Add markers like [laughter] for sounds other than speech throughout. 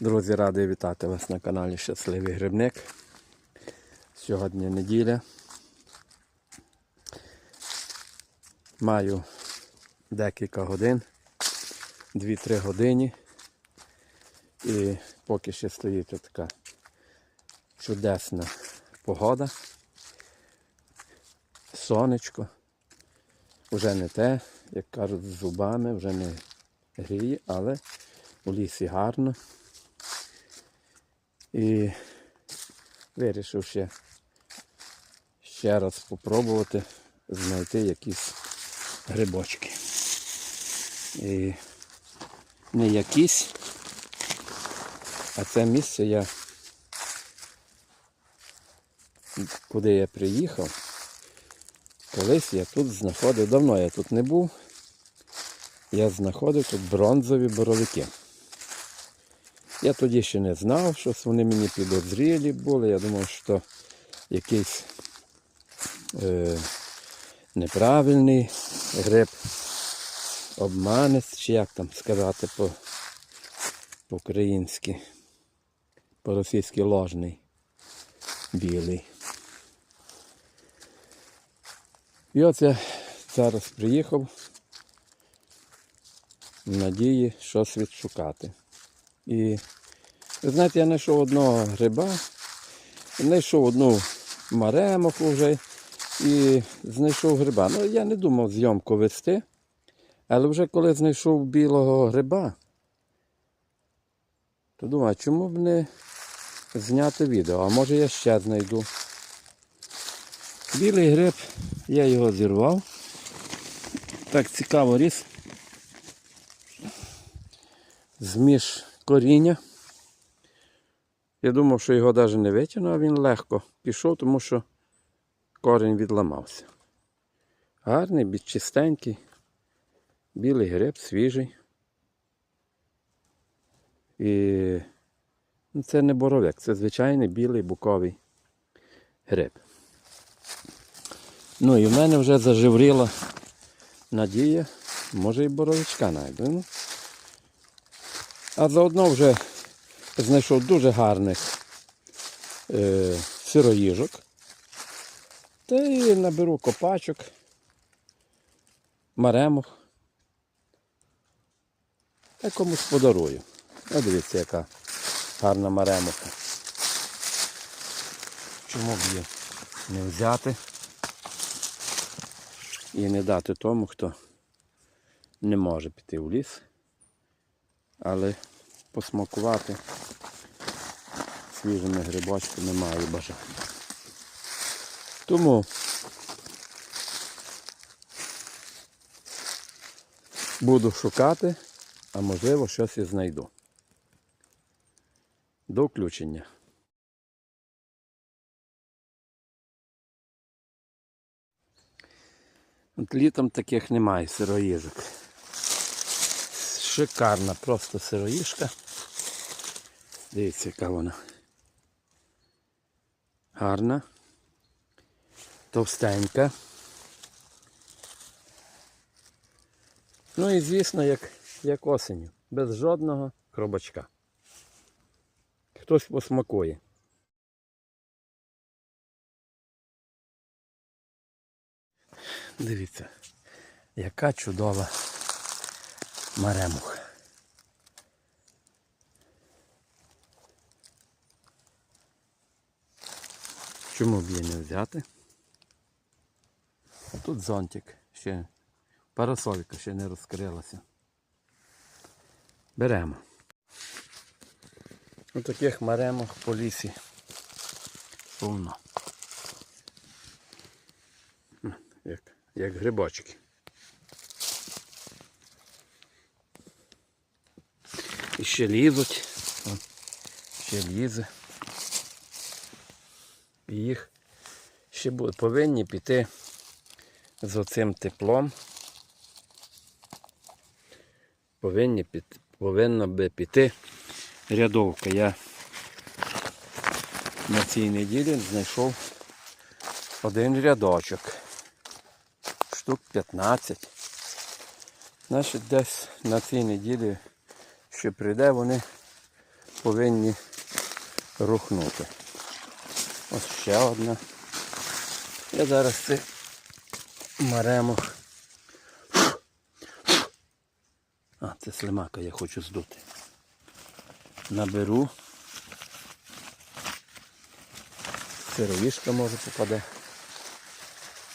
Друзі, радий вітати вас на каналі Щасливий Грибник. Сьогодні неділя. Маю декілька годин, 2-3 години. І поки ще стоїть така чудесна погода. Сонечко. Вже не те, як кажуть, з зубами, вже не гріє, але у лісі гарно. І вирішив ще, ще раз спробувати знайти якісь грибочки. І не якісь, а це місце я, куди я приїхав, колись я тут знаходив, давно я тут не був, я знаходив тут бронзові боровики. Я тоді ще не знав, що вони мені підозрілі були. Я думав, що якийсь е, неправильний гриб, обманець, чи як там сказати по- по-українськи, по-російськи ложний, білий. І от я зараз приїхав в надії щось відшукати. І ви знаєте, я знайшов одного гриба, знайшов одну маремоху вже і знайшов гриба. Ну, я не думав зйомку вести, але вже коли знайшов білого гриба, то думаю, чому б не зняти відео, а може я ще знайду. Білий гриб, я його зірвав. Так цікаво ріс. Зміж коріння. Я думав, що його навіть не витягну, а він легко пішов, тому що корінь відламався. Гарний, чистенький, білий гриб, свіжий. І ну, це не боровик, це звичайний білий буковий гриб. Ну і в мене вже зажевріла надія, може і боровичка знайду. Ну, а заодно вже знайшов дуже гарних е, сироїжок. Та й наберу копачок, маремох. Та комусь подарую. О, дивіться, яка гарна маремоха. Чому б її не взяти і не дати тому, хто не може піти в ліс але посмакувати свіжими грибочками маю бажання. Тому буду шукати, а можливо щось і знайду. До включення. От літом таких немає сироїжок. Шикарна просто сироїшка. Дивіться, яка вона. Гарна. Товстенька. Ну і звісно, як, як осінню. Без жодного хробачка. Хтось посмакує. Дивіться, яка чудова маремух. Чому б її не взяти? А тут зонтик ще, парасолька ще не розкрилася. Беремо. Ось таких маремок по лісі повно. Як, як грибочки. І ще лізуть. Ще лізе. І їх ще повинні піти з оцим теплом. Повинні повинна би піти рядовка. Я на цій неділі знайшов один рядочок. Штук 15. Значить, десь на цій неділі що прийде, вони повинні рухнути. Ось ще одна. Я зараз це маремох. А, це слимака я хочу здути. Наберу. Сировішка може попаде.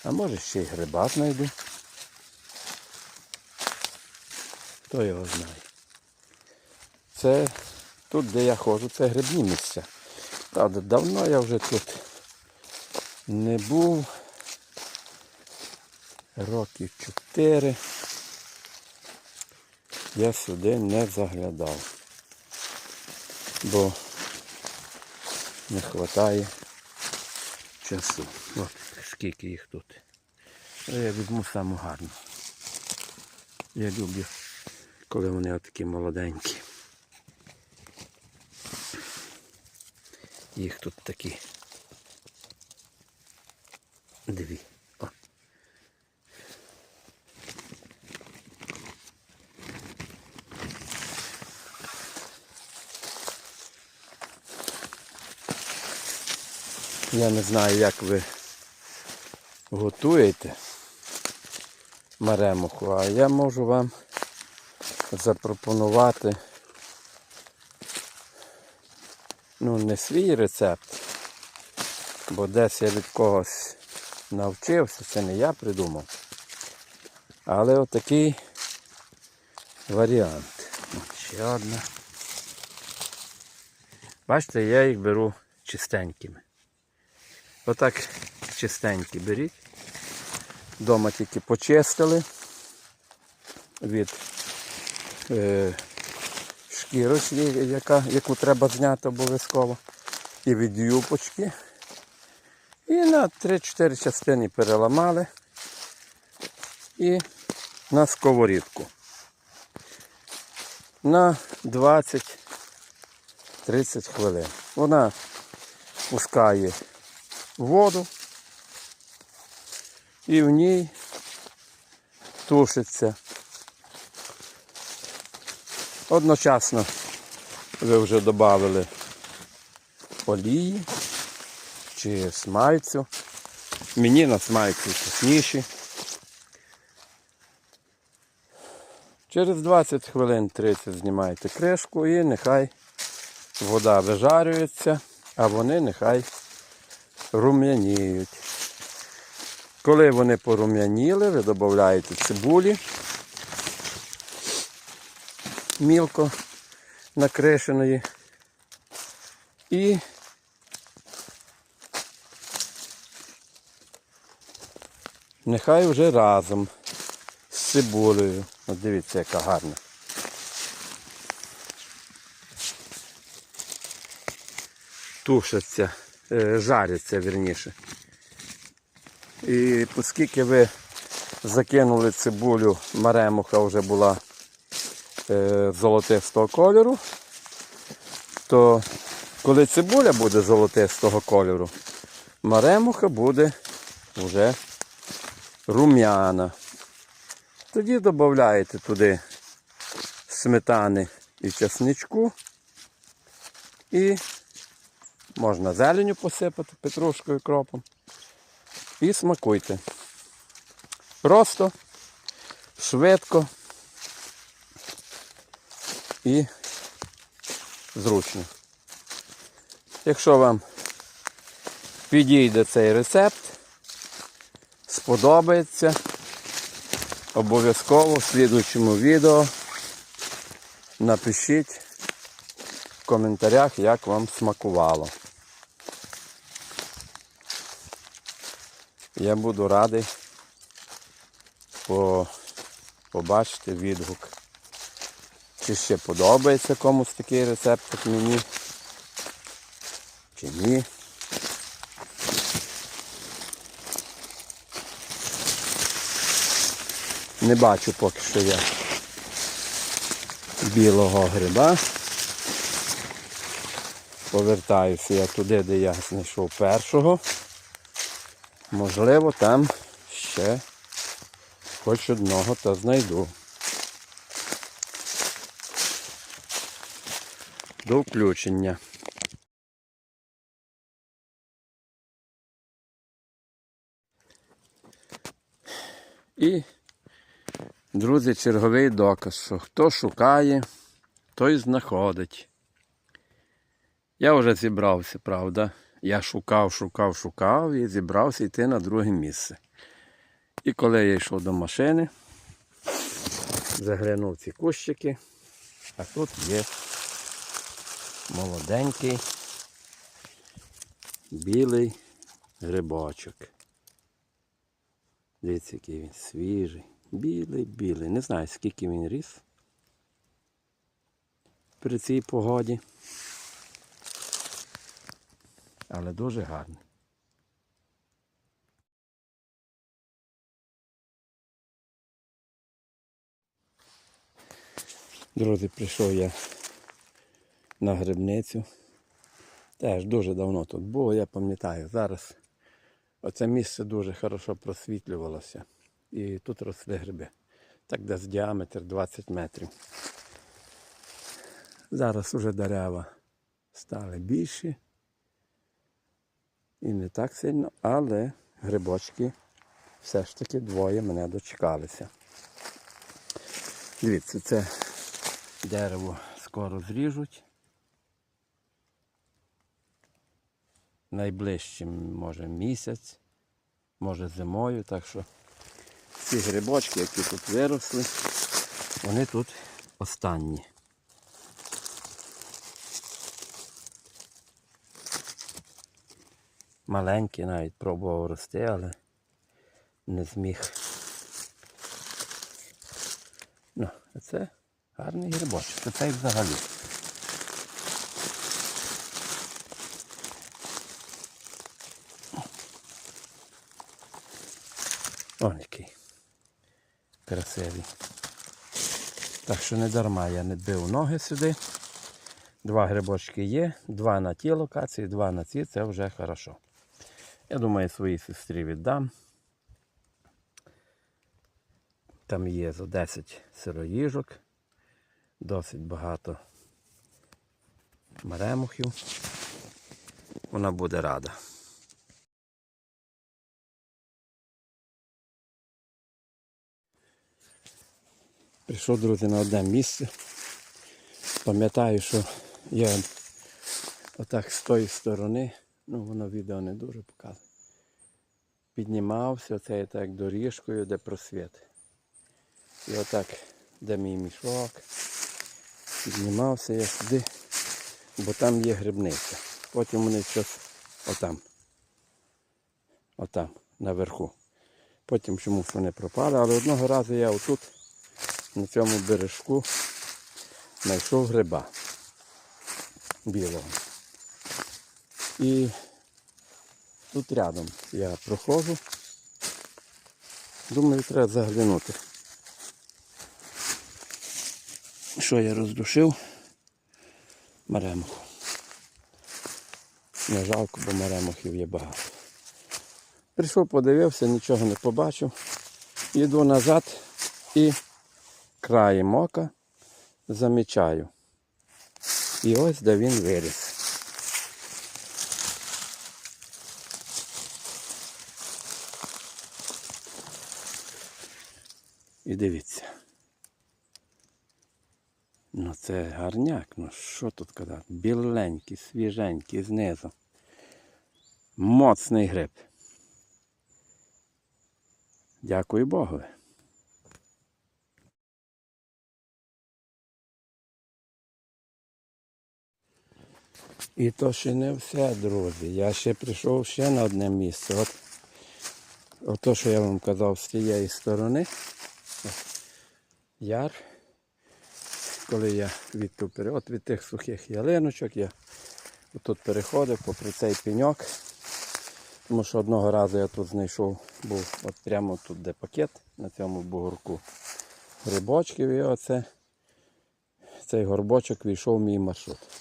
А може ще й гриба знайду. Хто його знає. Це тут, де я ходжу, це грибні місця. Правда, давно я вже тут не був. Років чотири. Я сюди не заглядав. Бо не вистачає часу. От скільки їх тут. Я візьму саму гарну. Я люблю, коли вони отакі молоденькі. Їх тут такі. Дві. О. Я не знаю, як ви готуєте маремуху, а я можу вам запропонувати ну, не свій рецепт, бо десь я від когось навчився, це не я придумав. Але отакий варіант. Ще одна. Бачите, я їх беру чистенькими. Отак чистенькі беріть. Дома тільки почистили від е, шкірочки, яка, яку треба зняти обов'язково. І від юпочки. І на 3-4 частини переламали. І на сковорідку. На 20-30 хвилин. Вона пускає воду і в ній тушиться. Одночасно ви вже додали олії чи смальцю. Мені на смальцю вкусніші. Через 20 хвилин 30 знімаєте кришку і нехай вода вижарюється, а вони нехай рум'яніють. Коли вони порум'яніли, ви додаєте цибулі мілко накришеної і нехай вже разом з цибулею. От дивіться, яка гарна. Тушаться, е, жаряться вірніше. І оскільки ви закинули цибулю, маремуха вже була золотистого кольору, то коли цибуля буде золотистого кольору, маремуха буде вже рум'яна. Тоді додаєте туди сметани і чесничку і можна зеленю посипати петрушкою кропом. І смакуйте. Просто, швидко і зручно. Якщо вам підійде цей рецепт, сподобається, обов'язково в слідуючому відео напишіть в коментарях, як вам смакувало. Я буду радий побачити відгук. Чи ще подобається комусь такий рецепт, як мені, чи ні. Не бачу поки що я білого гриба. Повертаюся я туди, де я знайшов першого. Можливо, там ще хоч одного та знайду. До включення. І, друзі, черговий доказ, що хто шукає, той знаходить. Я вже зібрався, правда. Я шукав, шукав, шукав і зібрався йти на друге місце. І коли я йшов до машини, заглянув ці кущики, а тут є молоденький білий грибочок. Дивіться, який він свіжий. Білий, білий. Не знаю, скільки він ріс при цій погоді. Але дуже гарний. Друзі, прийшов я на грибницю. Теж дуже давно тут було, я пам'ятаю. Зараз оце місце дуже хорошо просвітлювалося. І тут росли гриби. Так десь діаметр 20 метрів. Зараз уже дерева стали більші. І не так сильно, але грибочки все ж таки двоє мене дочекалися. Дивіться, це дерево скоро зріжуть. Найближчим, може, місяць, може зимою, так що ці грибочки, які тут виросли, вони тут останні. Маленький навіть пробував рости, але не зміг. Ну, а це гарний грибочок. Це цей взагалі. О, який. Красивий. Так що не дарма я не бив ноги сюди. Два грибочки є, два на тій локації, два на цій, це вже хорошо. Я думаю, своїй сестрі віддам. Там є за 10 сироїжок, досить багато маремухів. Вона буде рада. Прийшов, друзі, на одне місце. Пам'ятаю, що я отак з тої сторони, ну воно відео не дуже показує. Піднімався це так доріжкою, де просвіт. І отак, де мій мішок. Піднімався я сюди, бо там є грибниця. Потім вони щось отам. Отам, наверху. Потім чомусь вони пропали, але одного разу я отут, на цьому бережку, знайшов гриба білого. І тут рядом я проходжу. Думаю, треба заглянути. Що я роздушив? Маремуху. Не жалко, бо маремухів є багато. Прийшов, подивився, нічого не побачив. Йду назад і краєм ока замічаю. І ось де він виріс. І дивіться. Ну це гарняк, ну що тут казати? Біленький, свіженький знизу. Моцний гриб. Дякую Богу. І то ще не все, друзі. Я ще прийшов ще на одне місце. От, от то, що я вам казав з цієї сторони. Яр. Коли я від, от від тих сухих ялиночок, я тут переходив попри цей пеньок. Тому що одного разу я тут знайшов, був от прямо тут, де пакет, на цьому бугорку грибочків. І оце цей горбочок війшов в мій маршрут.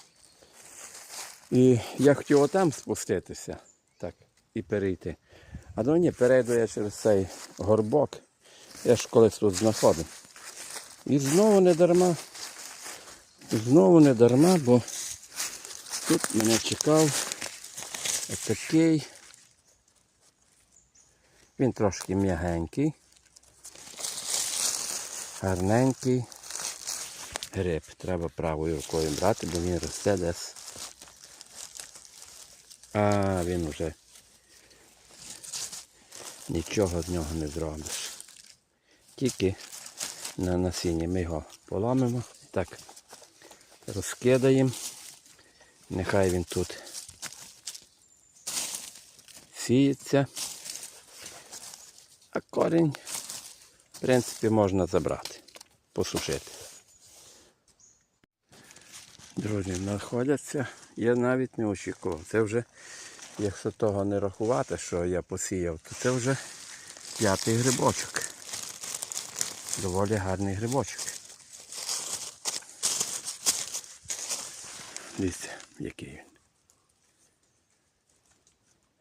І я хотів отам спуститися так, і перейти. А ну ні, перейду я через цей горбок. Я ж колись тут знаходив. І знову не дарма. Знову не дарма, бо тут мене чекав отакий. Він трошки м'ягенький, гарненький гриб. Треба правою рукою брати, бо він росте десь. А він вже нічого з нього не зробиш. Тільки на насінні ми його поламимо, так розкидаємо. Нехай він тут сіється. А корінь, в принципі, можна забрати, посушити. Друзі, знаходяться, я навіть не очікував. Це вже, якщо того не рахувати, що я посіяв, то це вже п'ятий грибочок. Доволі гарний грибочок. Дивіться, який він.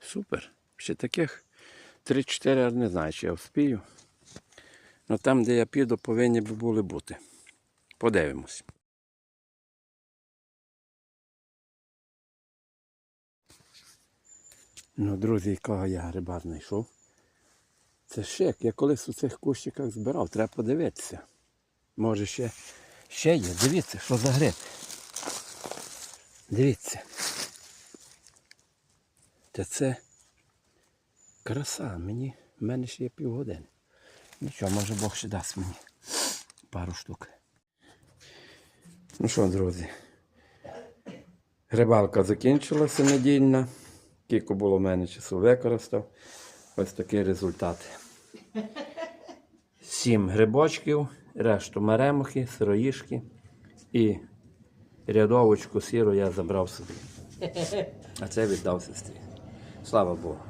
Супер. Ще таких 3-4 я не знаю, чи я вспію. Ну там, де я піду, повинні би були бути. Подивимось. Ну, друзі, якого я гриба знайшов. Це шик. Я колись у цих кущиках збирав, треба подивитися. Може ще, ще є. Дивіться, що за гриб. Дивіться. Та це краса. Мені, в мене ще є півгодини. Нічого, може Бог ще дасть мені пару штук. Ну що, друзі, рибалка закінчилася недільна. Кілько було в мене часу використав. Ось такий результат. [laughs] Сім грибочків, решту маремухи, сироїшки і рядовочку сіру я забрав собі. [laughs] А це віддав сестрі. Слава Богу.